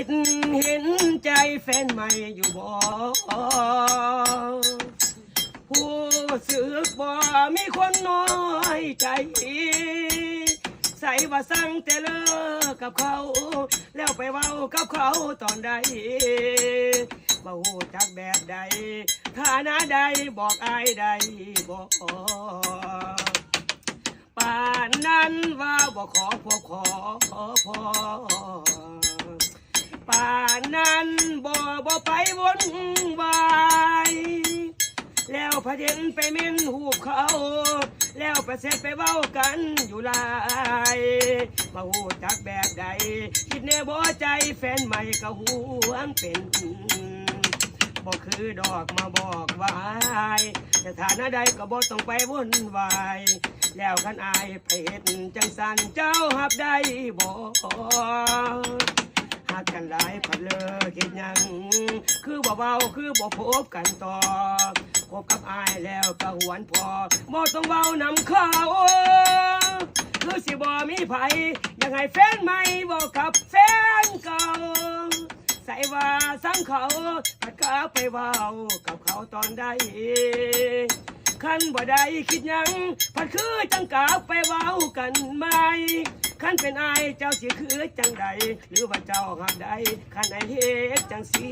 คิดเห็นใจแฟนใหม่อยู่บ่ผู้สึกบ่มีคนน้อยใจ ใส่ว่าสั่งแต่เลิกกับเขา แล้วไปเว้ากับเขาตอนใดบ่ฮู้จักแบบใดฐานะใดบอกอายใดบอกป่านนั้นว่าบ่ขอพวกขอพอพอ พระเด็นไปเม่นหูบเขา แล้วไปเสร็จไปเว้ากันอยู่ลายมาหูจักแบบใด คิดแน่บ่ใจแฟนใหม่ก็หวงเป็นบ่คือดอกมาบอกวายแต่ฐานะใดก็บ่ต้องไปวุ่นวาย แล้วคันอายไปเฮ็ดจังสันเจ้าหับได้บ่หา กกันหลายพันเลอเฮ็ดยัง คือบ่เบาคือบ่พบกันต่อพบกับอายแล้วก็หวนพอบ่ต้องเว้านำเขาคือสิบ่มีไผยังให้แฟนใหม่บอกกับแฟนเก่าใส่ว่าสังเขาปัดกาไปเว้ากับเขาตอนใดขันบ่ได้คิดยังพัดคือจังกาไปเว้ากันไหม ขันเป็นไอเจ้าสิคือจังใดหรือว่าเจ้าหักใดขันไอเฮ็ดจังสี